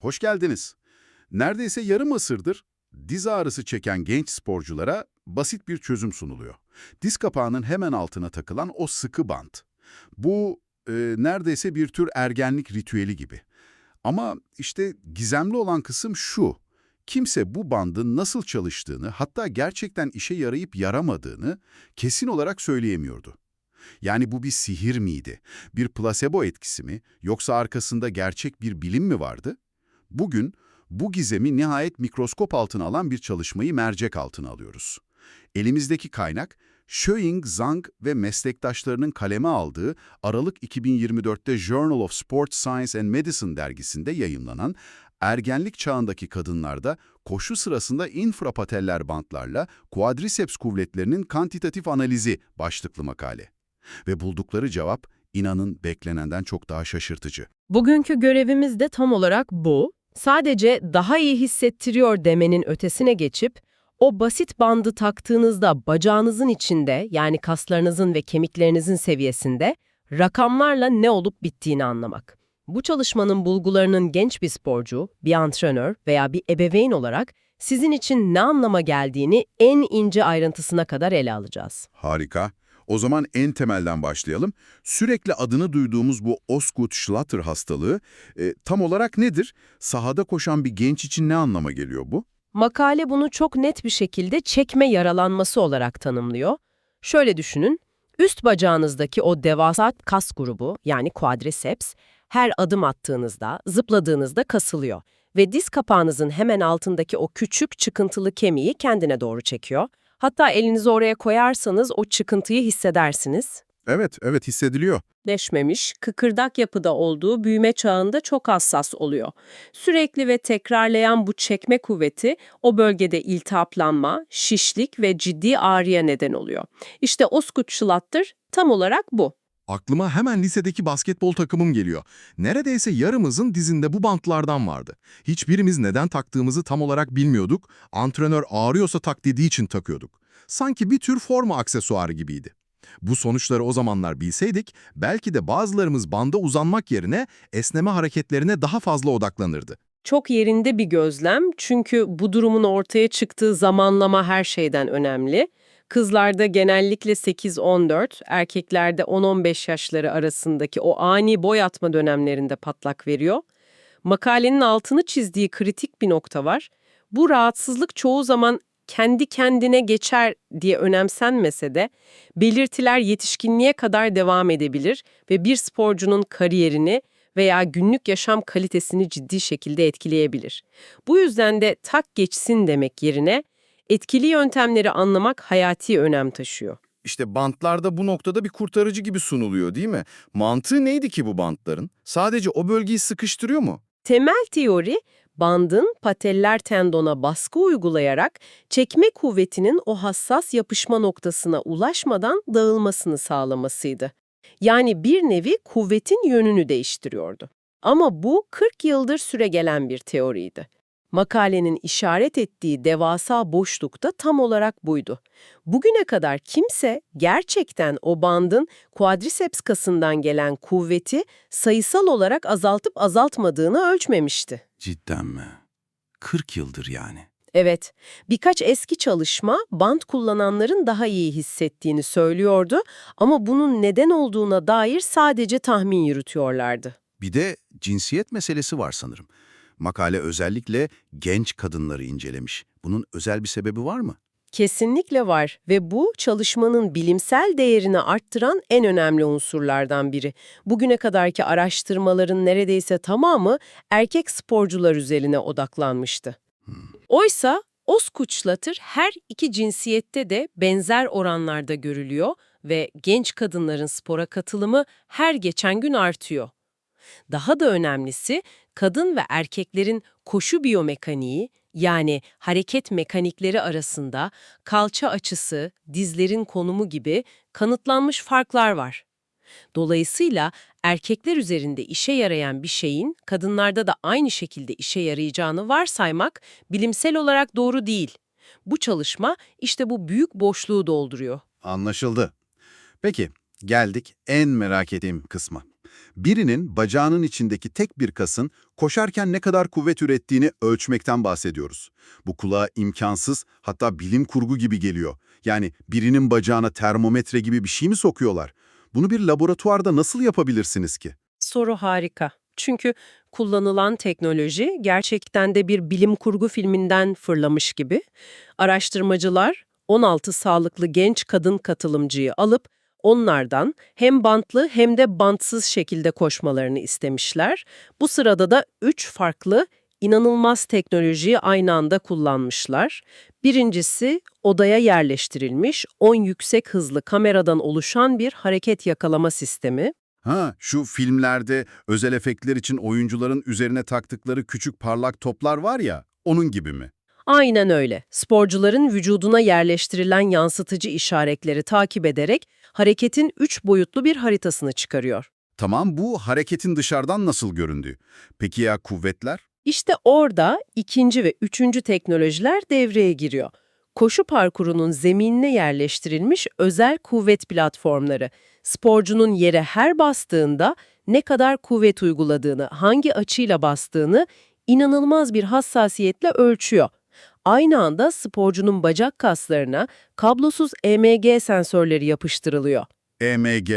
Hoş geldiniz. Neredeyse yarım asırdır diz ağrısı çeken genç sporculara basit bir çözüm sunuluyor. Diz kapağının hemen altına takılan o sıkı bant. Bu e, neredeyse bir tür ergenlik ritüeli gibi. Ama işte gizemli olan kısım şu. Kimse bu bandın nasıl çalıştığını, hatta gerçekten işe yarayıp yaramadığını kesin olarak söyleyemiyordu. Yani bu bir sihir miydi? Bir plasebo etkisi mi? Yoksa arkasında gerçek bir bilim mi vardı? Bugün bu gizemi nihayet mikroskop altına alan bir çalışmayı mercek altına alıyoruz. Elimizdeki kaynak, Shoying Zhang ve meslektaşlarının kaleme aldığı Aralık 2024'te Journal of Sports Science and Medicine dergisinde yayımlanan ergenlik çağındaki kadınlarda koşu sırasında infrapateller bantlarla quadriceps kuvvetlerinin kantitatif analizi başlıklı makale. Ve buldukları cevap inanın beklenenden çok daha şaşırtıcı. Bugünkü görevimiz de tam olarak bu. Sadece daha iyi hissettiriyor demenin ötesine geçip, o basit bandı taktığınızda bacağınızın içinde yani kaslarınızın ve kemiklerinizin seviyesinde rakamlarla ne olup bittiğini anlamak. Bu çalışmanın bulgularının genç bir sporcu, bir antrenör veya bir ebeveyn olarak sizin için ne anlama geldiğini en ince ayrıntısına kadar ele alacağız. Harika. O zaman en temelden başlayalım. Sürekli adını duyduğumuz bu Osgood-Schlatter hastalığı e, tam olarak nedir? Sahada koşan bir genç için ne anlama geliyor bu? Makale bunu çok net bir şekilde çekme yaralanması olarak tanımlıyor. Şöyle düşünün, üst bacağınızdaki o devasa kas grubu yani quadriceps her adım attığınızda, zıpladığınızda kasılıyor ve diz kapağınızın hemen altındaki o küçük çıkıntılı kemiği kendine doğru çekiyor. Hatta elinizi oraya koyarsanız o çıkıntıyı hissedersiniz. Evet, evet hissediliyor. Leşmemiş, kıkırdak yapıda olduğu büyüme çağında çok hassas oluyor. Sürekli ve tekrarlayan bu çekme kuvveti o bölgede iltihaplanma, şişlik ve ciddi ağrıya neden oluyor. İşte Osgood-Schlatter tam olarak bu. Aklıma hemen lisedeki basketbol takımım geliyor. Neredeyse yarımızın dizinde bu bantlardan vardı. Hiçbirimiz neden taktığımızı tam olarak bilmiyorduk. Antrenör ağrıyorsa tak dediği için takıyorduk. Sanki bir tür forma aksesuarı gibiydi. Bu sonuçları o zamanlar bilseydik, belki de bazılarımız banda uzanmak yerine esneme hareketlerine daha fazla odaklanırdı. Çok yerinde bir gözlem çünkü bu durumun ortaya çıktığı zamanlama her şeyden önemli. Kızlarda genellikle 8-14, erkeklerde 10-15 yaşları arasındaki o ani boy atma dönemlerinde patlak veriyor. Makalenin altını çizdiği kritik bir nokta var. Bu rahatsızlık çoğu zaman kendi kendine geçer diye önemsenmese de belirtiler yetişkinliğe kadar devam edebilir ve bir sporcunun kariyerini veya günlük yaşam kalitesini ciddi şekilde etkileyebilir. Bu yüzden de tak geçsin demek yerine etkili yöntemleri anlamak hayati önem taşıyor. İşte bantlarda bu noktada bir kurtarıcı gibi sunuluyor değil mi? Mantığı neydi ki bu bantların? Sadece o bölgeyi sıkıştırıyor mu? Temel teori, bandın pateller tendona baskı uygulayarak çekme kuvvetinin o hassas yapışma noktasına ulaşmadan dağılmasını sağlamasıydı. Yani bir nevi kuvvetin yönünü değiştiriyordu. Ama bu 40 yıldır süre gelen bir teoriydi. Makalenin işaret ettiği devasa boşlukta tam olarak buydu. Bugüne kadar kimse gerçekten o bandın quadriceps kasından gelen kuvveti sayısal olarak azaltıp azaltmadığını ölçmemişti. Cidden mi? 40 yıldır yani. Evet, birkaç eski çalışma band kullananların daha iyi hissettiğini söylüyordu ama bunun neden olduğuna dair sadece tahmin yürütüyorlardı. Bir de cinsiyet meselesi var sanırım. Makale özellikle genç kadınları incelemiş. Bunun özel bir sebebi var mı? Kesinlikle var ve bu çalışmanın bilimsel değerini arttıran en önemli unsurlardan biri. Bugüne kadarki araştırmaların neredeyse tamamı erkek sporcular üzerine odaklanmıştı. Oysa Osgood-Schlatter her iki cinsiyette de benzer oranlarda görülüyor ve genç kadınların spora katılımı her geçen gün artıyor. Daha da önemlisi kadın ve erkeklerin koşu biyomekaniği yani hareket mekanikleri arasında kalça açısı, dizlerin konumu gibi kanıtlanmış farklar var. Dolayısıyla erkekler üzerinde işe yarayan bir şeyin kadınlarda da aynı şekilde işe yarayacağını varsaymak bilimsel olarak doğru değil. Bu çalışma işte bu büyük boşluğu dolduruyor. Anlaşıldı. Peki, geldik en merak ettiğim kısma. Birinin bacağının içindeki tek bir kasın koşarken ne kadar kuvvet ürettiğini ölçmekten bahsediyoruz. Bu kulağa imkansız, hatta bilim kurgu gibi geliyor. Yani birinin bacağına termometre gibi bir şey mi sokuyorlar? Bunu bir laboratuvarda nasıl yapabilirsiniz ki? Soru harika. Çünkü kullanılan teknoloji gerçekten de bir bilim kurgu filminden fırlamış gibi. Araştırmacılar 16 sağlıklı genç kadın katılımcıyı alıp onlardan hem bantlı hem de bantsız şekilde koşmalarını istemişler. Bu sırada da 3 farklı inanılmaz teknolojiyi aynı anda kullanmışlar. Birincisi odaya yerleştirilmiş 10 yüksek hızlı kameradan oluşan bir hareket yakalama sistemi. Ha, şu filmlerde özel efektler için oyuncuların üzerine taktıkları küçük parlak toplar var ya, onun gibi mi? Aynen öyle. Sporcuların vücuduna yerleştirilen yansıtıcı işaretleri takip ederek hareketin üç boyutlu bir haritasını çıkarıyor. Tamam, bu hareketin dışarıdan nasıl göründüğü. Peki ya kuvvetler? İşte orada ikinci ve üçüncü teknolojiler devreye giriyor. Koşu parkurunun zeminine yerleştirilmiş özel kuvvet platformları. Sporcunun yere her bastığında ne kadar kuvvet uyguladığını, hangi açıyla bastığını inanılmaz bir hassasiyetle ölçüyor. Aynı anda sporcunun bacak kaslarına kablosuz EMG sensörleri yapıştırılıyor. EMG.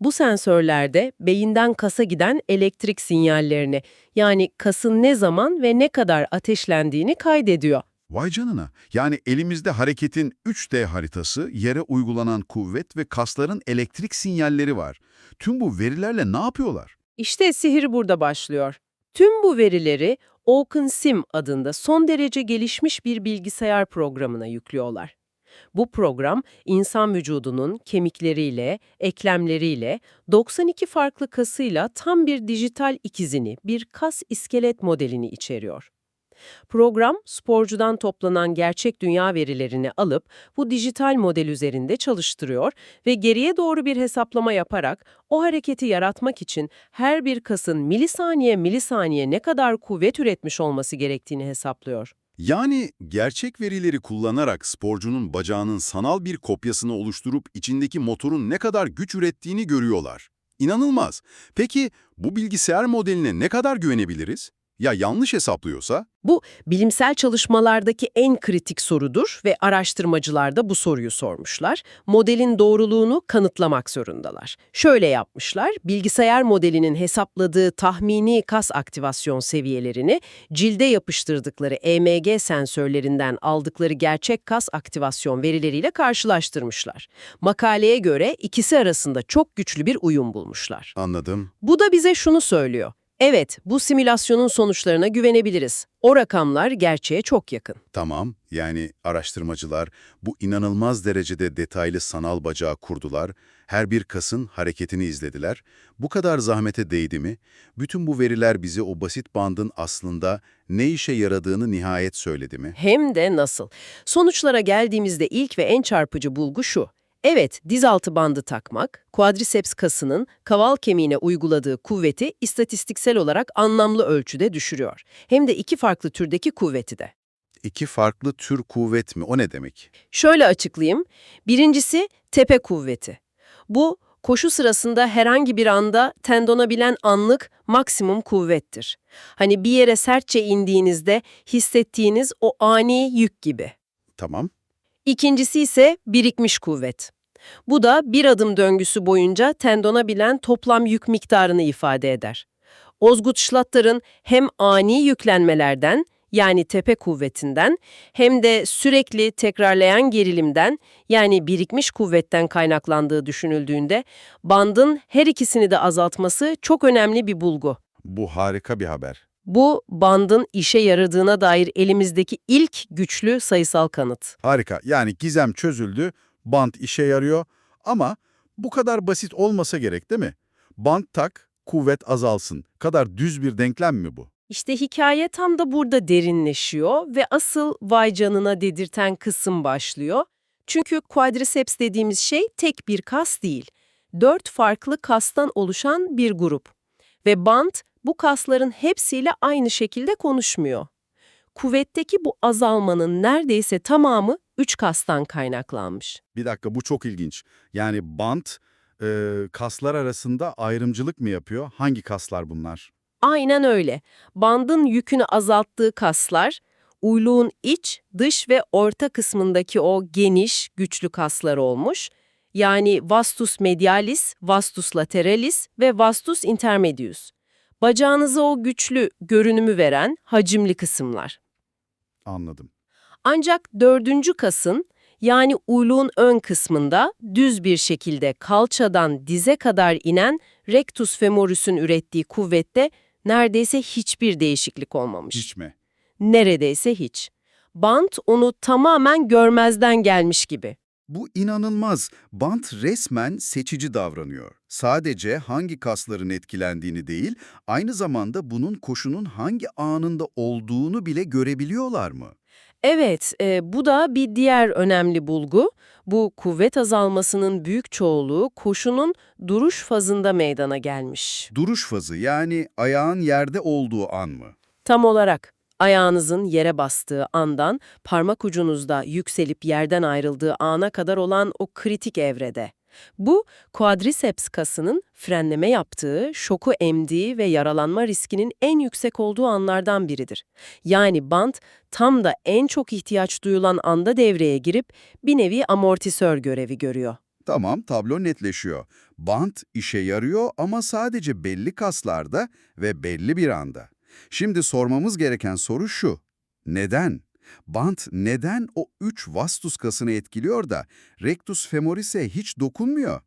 Bu sensörlerde beyinden kasa giden elektrik sinyallerini, yani kasın ne zaman ve ne kadar ateşlendiğini kaydediyor. Vay canına. Yani elimizde hareketin 3D haritası, yere uygulanan kuvvet ve kasların elektrik sinyalleri var. Tüm bu verilerle ne yapıyorlar? İşte sihir burada başlıyor. Tüm bu verileri OpenSim adında son derece gelişmiş bir bilgisayar programına yüklüyorlar. Bu program, insan vücudunun kemikleriyle, eklemleriyle, 92 farklı kasıyla tam bir dijital ikizini, bir kas iskelet modelini içeriyor. Program, sporcudan toplanan gerçek dünya verilerini alıp bu dijital model üzerinde çalıştırıyor ve geriye doğru bir hesaplama yaparak o hareketi yaratmak için her bir kasın milisaniye milisaniye ne kadar kuvvet üretmiş olması gerektiğini hesaplıyor. Yani gerçek verileri kullanarak sporcunun bacağının sanal bir kopyasını oluşturup içindeki motorun ne kadar güç ürettiğini görüyorlar. İnanılmaz. Peki bu bilgisayar modeline ne kadar güvenebiliriz? Ya yanlış hesaplıyorsa? Bu bilimsel çalışmalardaki en kritik sorudur ve araştırmacılar da bu soruyu sormuşlar. Modelin doğruluğunu kanıtlamak zorundalar. Şöyle yapmışlar, bilgisayar modelinin hesapladığı tahmini kas aktivasyon seviyelerini cilde yapıştırdıkları EMG sensörlerinden aldıkları gerçek kas aktivasyon verileriyle karşılaştırmışlar. Makaleye göre ikisi arasında çok güçlü bir uyum bulmuşlar. Anladım. Bu da bize şunu söylüyor. Evet, bu simülasyonun sonuçlarına güvenebiliriz. O rakamlar gerçeğe çok yakın. Tamam, yani araştırmacılar bu inanılmaz derecede detaylı sanal bacağı kurdular, her bir kasın hareketini izlediler. Bu kadar zahmete değdi mi? Bütün bu veriler bize o basit bandın aslında ne işe yaradığını nihayet söyledi mi? Hem de nasıl. Sonuçlara geldiğimizde ilk ve en çarpıcı bulgu şu. Evet, dizaltı bandı takmak, quadriceps kasının kaval kemiğine uyguladığı kuvveti istatistiksel olarak anlamlı ölçüde düşürüyor. Hem de iki farklı türdeki kuvveti de. İki farklı tür kuvvet mi? O ne demek? Şöyle açıklayayım. Birincisi tepe kuvveti. Bu, koşu sırasında herhangi bir anda tendonabilen anlık maksimum kuvvettir. Hani bir yere sertçe indiğinizde hissettiğiniz o ani yük gibi. Tamam. İkincisi ise birikmiş kuvvet. Bu da bir adım döngüsü boyunca tendona bilen toplam yük miktarını ifade eder. Ozgut Schlotter'ın hem ani yüklenmelerden yani tepe kuvvetinden hem de sürekli tekrarlayan gerilimden yani birikmiş kuvvetten kaynaklandığı düşünüldüğünde bandın her ikisini de azaltması çok önemli bir bulgu. Bu harika bir haber. Bu bandın işe yaradığına dair elimizdeki ilk güçlü sayısal kanıt. Harika. Yani gizem çözüldü, bant işe yarıyor ama bu kadar basit olmasa gerek değil mi? Bant tak, kuvvet azalsın. Kadar düz bir denklem mi bu? İşte hikaye tam da burada derinleşiyor ve asıl vay canına dedirten kısım başlıyor. Çünkü quadriceps dediğimiz şey tek bir kas değil. Dört farklı kastan oluşan bir grup. Ve bant bu kasların hepsiyle aynı şekilde konuşmuyor. Kuvvetteki bu azalmanın neredeyse tamamı üç kastan kaynaklanmış. Bir dakika bu çok ilginç. Yani bant Ee, kaslar arasında ayrımcılık mı yapıyor? Hangi kaslar bunlar? Aynen öyle. Bandın yükünü azalttığı kaslar, uyluğun iç, dış ve orta kısmındaki o geniş, güçlü kaslar olmuş. Yani vastus medialis, vastus lateralis ve vastus intermedius. Bacağınıza o güçlü görünümü veren hacimli kısımlar. Anladım. Ancak dördüncü kasın yani uyluğun ön kısmında düz bir şekilde kalçadan dize kadar inen rectus femoris'ün ürettiği kuvvette neredeyse hiçbir değişiklik olmamış. Hiç mi? Neredeyse hiç. Bant onu tamamen görmezden gelmiş gibi. Bu inanılmaz. Bant resmen seçici davranıyor. Sadece hangi kasların etkilendiğini değil, aynı zamanda bunun koşunun hangi anında olduğunu bile görebiliyorlar mı? Evet, e, bu da bir diğer önemli bulgu. Bu kuvvet azalmasının büyük çoğunluğu koşunun duruş fazında meydana gelmiş. Duruş fazı yani ayağın yerde olduğu an mı? Tam olarak ayağınızın yere bastığı andan parmak ucunuzda yükselip yerden ayrıldığı ana kadar olan o kritik evrede. Bu, quadriceps kasının frenleme yaptığı, şoku emdiği ve yaralanma riskinin en yüksek olduğu anlardan biridir. Yani bant tam da en çok ihtiyaç duyulan anda devreye girip bir nevi amortisör görevi görüyor. Tamam, tablo netleşiyor. Bant işe yarıyor ama sadece belli kaslarda ve belli bir anda. Şimdi sormamız gereken soru şu. Neden? Bant neden o üç vastus kasını etkiliyor da rectus femoris'e hiç dokunmuyor?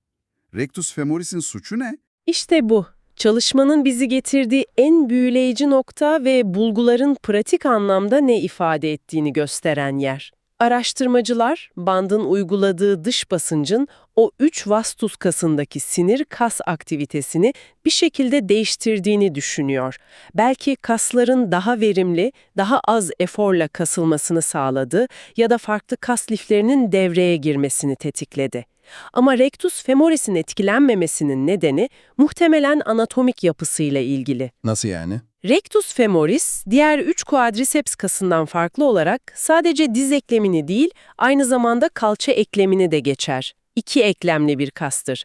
Rectus femoris'in suçu ne? İşte bu. Çalışmanın bizi getirdiği en büyüleyici nokta ve bulguların pratik anlamda ne ifade ettiğini gösteren yer. Araştırmacılar, bandın uyguladığı dış basıncın o üç vastus kasındaki sinir kas aktivitesini bir şekilde değiştirdiğini düşünüyor. Belki kasların daha verimli, daha az eforla kasılmasını sağladı ya da farklı kas liflerinin devreye girmesini tetikledi. Ama rectus femoris'in etkilenmemesinin nedeni muhtemelen anatomik yapısıyla ilgili. Nasıl yani? Rectus femoris, diğer üç quadriceps kasından farklı olarak sadece diz eklemini değil, aynı zamanda kalça eklemini de geçer. İki eklemli bir kastır.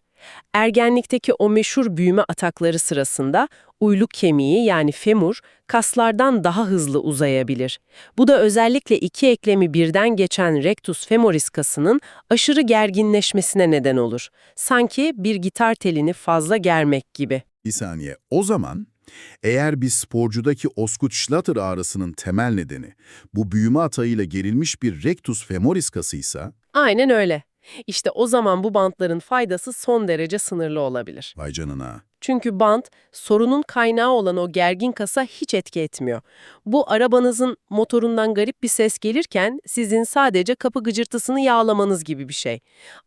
Ergenlikteki o meşhur büyüme atakları sırasında uyluk kemiği yani femur kaslardan daha hızlı uzayabilir. Bu da özellikle iki eklemi birden geçen rectus femoris kasının aşırı gerginleşmesine neden olur. Sanki bir gitar telini fazla germek gibi. Bir saniye. O zaman eğer bir sporcudaki Osgood-Schlatter ağrısının temel nedeni bu büyüme atağıyla gerilmiş bir rectus femoris kasıysa, Aynen öyle. İşte o zaman bu bantların faydası son derece sınırlı olabilir. vay canına. Çünkü bant, sorunun kaynağı olan o gergin kasa hiç etki etmiyor. Bu arabanızın motorundan garip bir ses gelirken sizin sadece kapı gıcırtısını yağlamanız gibi bir şey.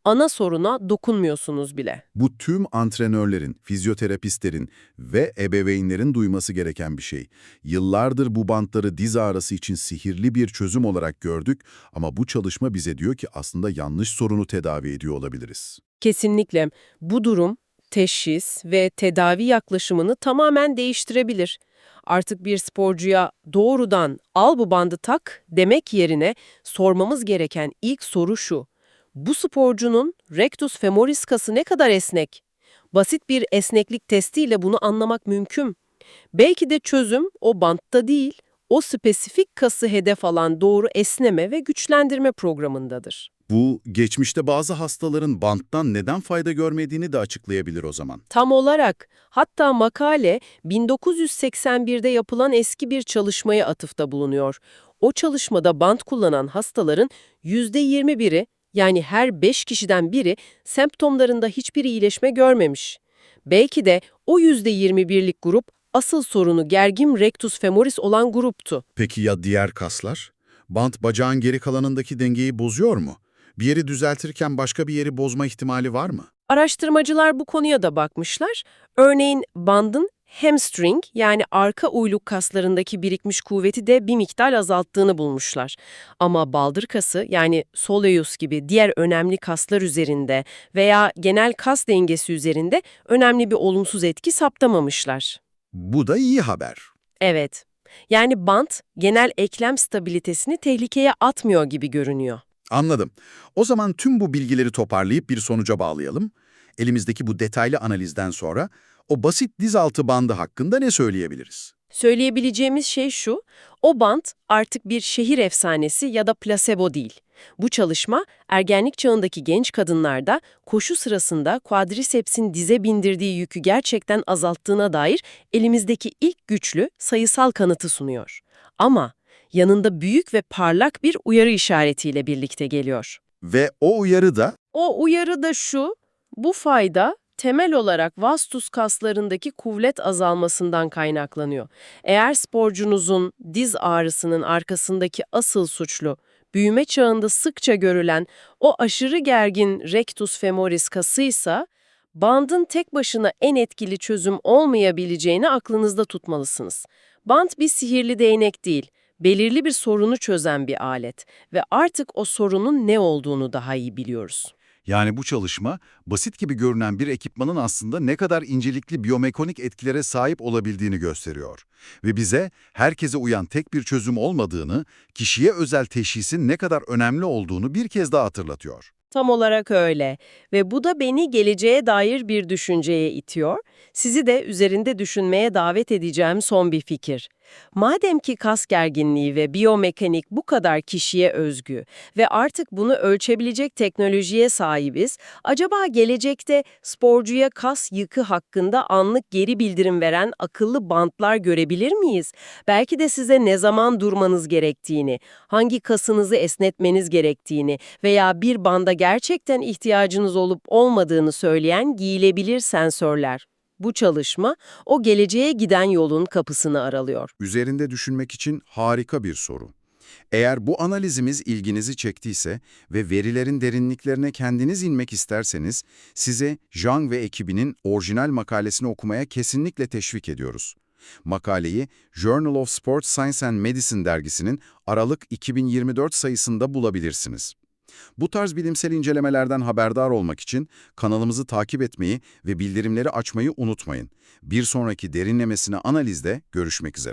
Ana soruna dokunmuyorsunuz bile. Bu tüm antrenörlerin, fizyoterapistlerin ve ebeveynlerin duyması gereken bir şey. Yıllardır bu bantları diz ağrısı için sihirli bir çözüm olarak gördük ama bu çalışma bize diyor ki aslında yanlış sorunu tedavi ediyor olabiliriz. Kesinlikle bu durum teşhis ve tedavi yaklaşımını tamamen değiştirebilir. Artık bir sporcuya doğrudan al bu bandı tak demek yerine sormamız gereken ilk soru şu. Bu sporcunun rectus femoris kası ne kadar esnek? Basit bir esneklik testiyle bunu anlamak mümkün. Belki de çözüm o bantta değil, o spesifik kası hedef alan doğru esneme ve güçlendirme programındadır. Bu, geçmişte bazı hastaların banttan neden fayda görmediğini de açıklayabilir o zaman. Tam olarak. Hatta makale 1981'de yapılan eski bir çalışmaya atıfta bulunuyor. O çalışmada bant kullanan hastaların %21'i yani her 5 kişiden biri semptomlarında hiçbir iyileşme görmemiş. Belki de o %21'lik grup asıl sorunu gergin rectus femoris olan gruptu. Peki ya diğer kaslar? Bant bacağın geri kalanındaki dengeyi bozuyor mu? Bir yeri düzeltirken başka bir yeri bozma ihtimali var mı? Araştırmacılar bu konuya da bakmışlar. Örneğin bandın hamstring yani arka uyluk kaslarındaki birikmiş kuvveti de bir miktar azalttığını bulmuşlar. Ama baldır kası yani soleus gibi diğer önemli kaslar üzerinde veya genel kas dengesi üzerinde önemli bir olumsuz etki saptamamışlar. Bu da iyi haber. Evet, yani bant genel eklem stabilitesini tehlikeye atmıyor gibi görünüyor. Anladım. O zaman tüm bu bilgileri toparlayıp bir sonuca bağlayalım. Elimizdeki bu detaylı analizden sonra o basit dizaltı bandı hakkında ne söyleyebiliriz? Söyleyebileceğimiz şey şu, o bant artık bir şehir efsanesi ya da plasebo değil. Bu çalışma, ergenlik çağındaki genç kadınlarda koşu sırasında quadriceps'in dize bindirdiği yükü gerçekten azalttığına dair elimizdeki ilk güçlü sayısal kanıtı sunuyor. Ama yanında büyük ve parlak bir uyarı işaretiyle birlikte geliyor. Ve o uyarı da O uyarı da şu, bu fayda temel olarak vastus kaslarındaki kuvvet azalmasından kaynaklanıyor. Eğer sporcunuzun diz ağrısının arkasındaki asıl suçlu, büyüme çağında sıkça görülen o aşırı gergin rectus femoris kasıysa, bandın tek başına en etkili çözüm olmayabileceğini aklınızda tutmalısınız. Band bir sihirli değnek değil, belirli bir sorunu çözen bir alet ve artık o sorunun ne olduğunu daha iyi biliyoruz. Yani bu çalışma, basit gibi görünen bir ekipmanın aslında ne kadar incelikli biyomekanik etkilere sahip olabildiğini gösteriyor. Ve bize herkese uyan tek bir çözüm olmadığını, kişiye özel teşhisin ne kadar önemli olduğunu bir kez daha hatırlatıyor. Tam olarak öyle ve bu da beni geleceğe dair bir düşünceye itiyor. Sizi de üzerinde düşünmeye davet edeceğim son bir fikir. Madem ki kas gerginliği ve biyomekanik bu kadar kişiye özgü ve artık bunu ölçebilecek teknolojiye sahibiz, acaba gelecekte sporcuya kas yıkı hakkında anlık geri bildirim veren akıllı bantlar görebilir miyiz? Belki de size ne zaman durmanız gerektiğini, hangi kasınızı esnetmeniz gerektiğini veya bir banda gerçekten ihtiyacınız olup olmadığını söyleyen giyilebilir sensörler. Bu çalışma o geleceğe giden yolun kapısını aralıyor. Üzerinde düşünmek için harika bir soru. Eğer bu analizimiz ilginizi çektiyse ve verilerin derinliklerine kendiniz inmek isterseniz, size Zhang ve ekibinin orijinal makalesini okumaya kesinlikle teşvik ediyoruz. Makaleyi Journal of Sports Science and Medicine dergisinin Aralık 2024 sayısında bulabilirsiniz. Bu tarz bilimsel incelemelerden haberdar olmak için kanalımızı takip etmeyi ve bildirimleri açmayı unutmayın. Bir sonraki derinlemesine analizde görüşmek üzere.